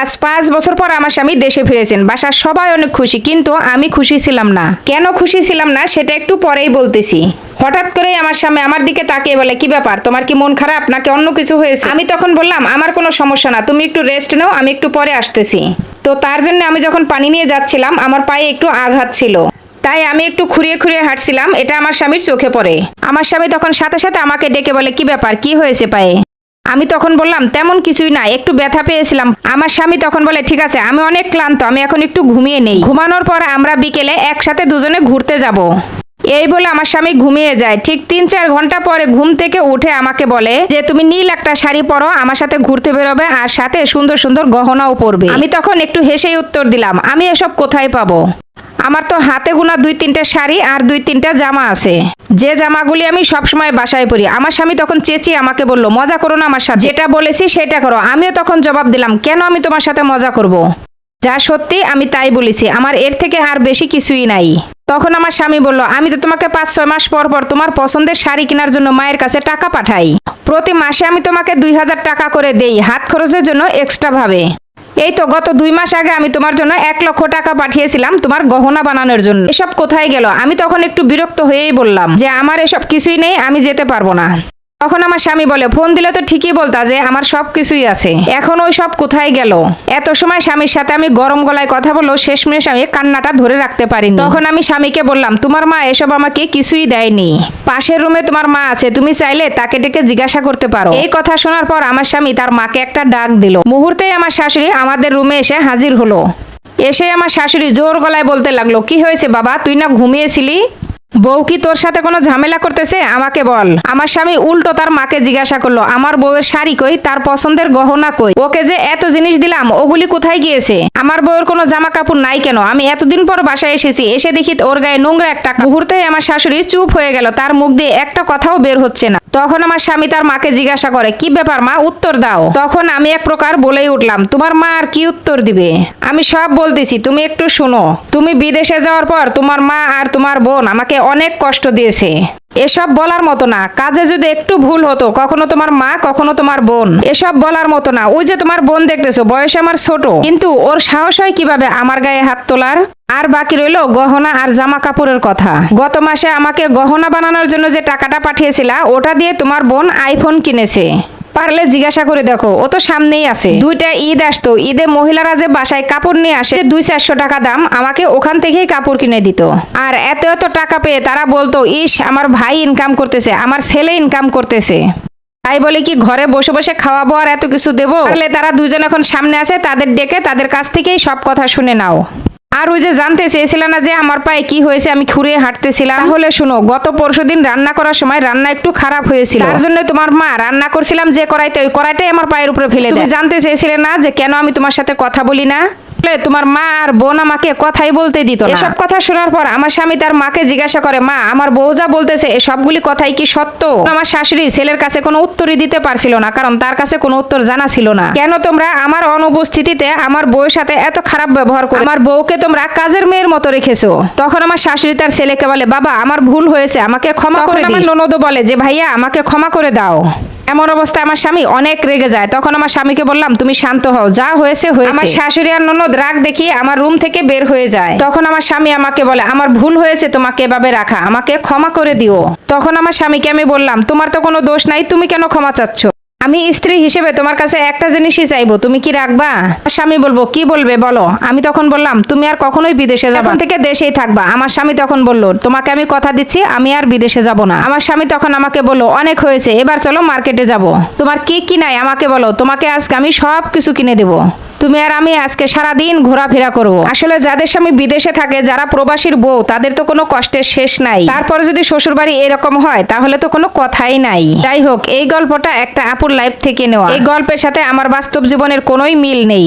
আজ পাঁচ বছর পর আমার স্বামী দেশে ফিরেছেন। বাসার সবাই অনেক খুশি, কিন্তু আমি খুশি ছিলাম না। কেন খুশি ছিলাম না সেটা একটু পরেই বলতেছি। হঠাৎ করেই আমার স্বামী আমার দিকে তাকিয়ে বলে, কি ব্যাপার? তোমার কি মন খারাপ? নাকি অন্য কিছু হয়েছে? আমি তখন বললাম, আমার কোনো সমস্যা না, তুমি একটু রেস্ট নাও, আমি একটু পরে আসতেছি। তো তার জন্য আমি যখন পানি নিয়ে যাচ্ছিলাম, আমার পায়ে একটু আঘাত ছিল। তাই আমি একটু খুঁড়িয়ে খুঁড়িয়ে হাঁটছিলাম, এটা আমার স্বামীর চোখে পড়ে। আমার স্বামী তখন সাথে সাথে আমাকে ডেকে বলে, কি ব্যাপার? কি হয়েছে পায়ে? আমি তখন বললাম, তেমন কিছুই না, একটু ব্যথা পেয়েছিলাম। আমার স্বামী তখন বলে, ঠিক আছে, আমি অনেক ক্লান্ত, আমি এখন একটু ঘুমিয়ে নেই। ঘুমানোর পর আমরা বিকেলে একসাথে দুজনে ঘুরতে যাব। এই বলে আমার স্বামী ঘুমিয়ে যায়। ঠিক তিন চার ঘণ্টা পরে ঘুম থেকে উঠে আমাকে বলে যে, তুমি নীল একটা শাড়ি পরো, আমার সাথে ঘুরতে বেরোবে আর সাথে সুন্দর সুন্দর গহনাও পরবে। আমি তখন একটু হেসেই উত্তর দিলাম, আমি এসব কোথায় পাবো? আমার তো হাতে গোনা দুই তিনটা শাড়ি আর দুই তিনটা জামা আছে। যে জামাগুলি আমি সবসময় বাসায় পরি, আমার স্বামী তখন চেঁচিয়ে আমাকে বলল, মজা করো না আমার সাথে। যেটা বলেছি সেটা করো। আমিও তখন জবাব দিলাম, কেন আমি তোমার সাথে মজা করব। যা সত্যি আমি তাই বলেছি, আমার এর থেকে আর বেশি কিছুই নাই। তখন আমার স্বামী বলল, আমি তো তোমাকে পাঁচ, ছয় মাস পর পর তোমার পছন্দের শাড়ি কেনার জন্য মায়ের কাছে টাকা পাঠাই। প্রতি মাসে আমি তোমাকে দুই হাজার টাকা করে দেই, হাত খরচের জন্য এক্সট্রা ভাবে। এই তো গত দুই মাস আগে আমি তোমার জন্য এক লক্ষ টাকা পাঠিয়েছিলাম তোমার গহনা বানানোর জন্য। এসব কোথায় গেল? আমি তখন একটু বিরক্ত হয়েই বললাম যে আমার এসব কিছুই নেই, আমি যেতে পারব না। তখন আমার স্বামী বলে, ফোন দিলে তো ঠিকই বলতা যে আমার সব কিছুই আছে। এখন ওই সব কোথায় গেল? এত সময় স্বামীর সাথে আমি গরম গলায় কথা বলল, শেষমেশ আমি কান্নাটা ধরে রাখতে পারিনি। তখন আমি স্বামীকে বললাম, তোমার মা এসব আমাকে কিছুই দেয়নি। পাশের রুমে তোমার মা আছে, তুমি চাইলে তাকে ডেকে জিজ্ঞাসা করতে পারো। এই কথা শোনার পর আমার স্বামী তার মাকে একটা ডাক দিল। মুহূর্তেই আমার শাশুড়ি আমাদের রুমে এসে হাজির হলো। এসে আমার শাশুড়ি জোর গলায় বলতে লাগল, কি হয়েছে বাবা? তুই না ঘুমিয়েছিলি? বউ কি তোর সাথে কোনো ঝামেলা করতেছে? আমাকে বল। আমার স্বামী উল্টো তার মাকে জিজ্ঞাসা করল, আমার বউয়ের শাড়ি কই? তার পছন্দের গহনা কই? ওকে যে এত জিনিস দিলাম, ওগুলি কোথায় গিয়েছে? আমার বউয়ের কোনো জামা কাপড় নাই কেন? আমি এতদিন পর বাসায় এসেছি, এসে দেখি ওর গায়ে নোংরা একটা মুহূর্তে আমার শাশুড়ি চুপ হয়ে গেল, তার মুখ দিয়ে একটা কথাও বের হচ্ছে না। তখন আমার স্বামী তার মাকে জিজ্ঞাসা করে, কি ব্যাপার মা, উত্তর দাও। তখন আমি এক প্রকার বলেই উঠলাম, তোমার মা আর কি উত্তর দিবে? আমি সব বলতেছি, তুমি একটু শোনো। তুমি বিদেশে যাওয়ার পর তোমার মা আর তোমার বোন আমাকে অনেক কষ্ট দিয়েছে। এসব বলার মতো না। কাজে যদি একটু ভুল হতো, কখনো তোমার মা, কখনো তোমার বোন। এসব বলার মতো না। ওই যে তোমার বোন দেখতেছো, বয়স আমার ছোট। কিন্তু ওর সাহস হয় কীভাবে আমার গায়ে হাত তোলার? আর বাকি রইল গহনা আর জামা কাপড়ের কথা। গত মাসে আমাকে গহনা বানানোর জন্য যে টাকাটা পাঠিয়েছিলা, ওটা দিয়ে তোমার বোন আইফোন কিনেছে। পারলে জিজ্ঞাসা করে দেখো। ও তো সামনেই আছে। দুইটা ঈদ আসতো। ঈদে মহিলারা যে বাসায় কাপড় নিয়ে আসে, দুই চারশো টাকা দাম, আমাকে ওখান থেকেই কাপড় কিনে দিত। আর এত এত টাকা পেয়ে তারা বলতো, ইস, আমার ভাই ইনকাম করতেছে, আমার ছেলে ইনকাম করতেছে। তাই বলে কি, ঘরে বসে বসে খাওয়াবো আর এত কিছু দেবো? তাহলে তারা দুজন এখন সামনে আছে, তাদের ডেকে তাদের কাছ থেকেই সব কথা শুনে নাও। আর ওই যে জানতে চেয়েছিলাম না যে আমার পায়ে কি হয়েছে আমি খুঁড়িয়ে হাঁটতেছিলাম। তাহলে শুনো গত পরশু দিন রান্না করার সময় রান্না একটু খারাপ হয়েছিল। তার জন্য তোমার মা রান্না করছিলাম যে কড়াইতে ওই কড়াইটাই আমার পায়ের উপরে ফেলে তুমি জানতে চেয়েছিলে না যে কেন আমি তোমার সাথে কথা বলি না? তোমার মা আর বোন আমাকে কথাই বলতে দিত না। এসব কথা শোনার পর আমার স্বামী তার মাকে জিজ্ঞাসা করে মা আমার বউ যা বলতেছে এ সবগুলি কথাই কি সত্য? আমার শাশুড়ি ছেলের কাছে কোনো উত্তরই দিতে পারছিল না কারণ তার কাছে কোনো উত্তর জানা ছিল না। কেন তোমরা আমার অনুপস্থিতিতে আমার বউয়ের সাথে এত খারাপ ব্যবহার করে আমার বউকে তোমরা কাজের মেয়ের মতো রেখেছো। তখন আমার শাশুড়ি তার ছেলেকে বলে বাবা আমার ভুল হয়েছে আমাকে ক্ষমা করে আমার ননদও বলে যে ভাইয়া আমাকে ক্ষমা করে দাও। এমন অবস্থায় আমার স্বামী অনেক রেগে যায়। তখন আমার স্বামীকে বললাম তুমি শান্ত হও যা হয়েছে হয়েছে। আমার শাশুড়ি আর ননদ রাগ দেখিয়ে আমার রুম থেকে বের হয়ে যায়। তখন আমার স্বামী আমাকে বলে আমার ভুল হয়েছে তোমাকে এভাবে রাখা। আমাকে ক্ষমা করে দিও। তখন আমার স্বামীকে আমি বললাম তোমার তো কোনো দোষ নাই তুমি কেন ক্ষমা চাচ্ছ? আমি স্ত্রী হিসেবে তোমার কাছে একটা জিনিসই চাইব, তুমি কি রাখবা? স্বামী বলব, কি বলবে বলো? আমি তখন বললাম, তুমি আর কখনোই বিদেশে যাব থেকে দেশেই থাকবা। আমার স্বামী তখন বলল, তোমাকে আমি কথা দিচ্ছি, আমি আর বিদেশে যাব না। আমার স্বামী তখন আমাকে বলল, অনেক হয়েছে, এবার চলো মার্কেটে যাব। তোমার কি কি নাই আমাকে বলো, তোমাকে আজকে আমি সব কিছু কিনে দেবো। তুমি আর আমি আজকে সারা দিন ঘোরাফেরা করব। আসলে যাদের স্বামী বিদেশে থাকে, যারা প্রবাসীর বউ, তাদের তো কোনো কষ্টের শেষ নাই। তারপরে যদি শ্বশুরবাড়ি এরকম হয়, তাহলে তো কোনো কথাই নাই। যাই হোক, এই গল্পটা একটা আপুর লাইফ থেকে নেওয়া। এই গল্পের সাথে আমার বাস্তব জীবনের কোনোই মিল নেই।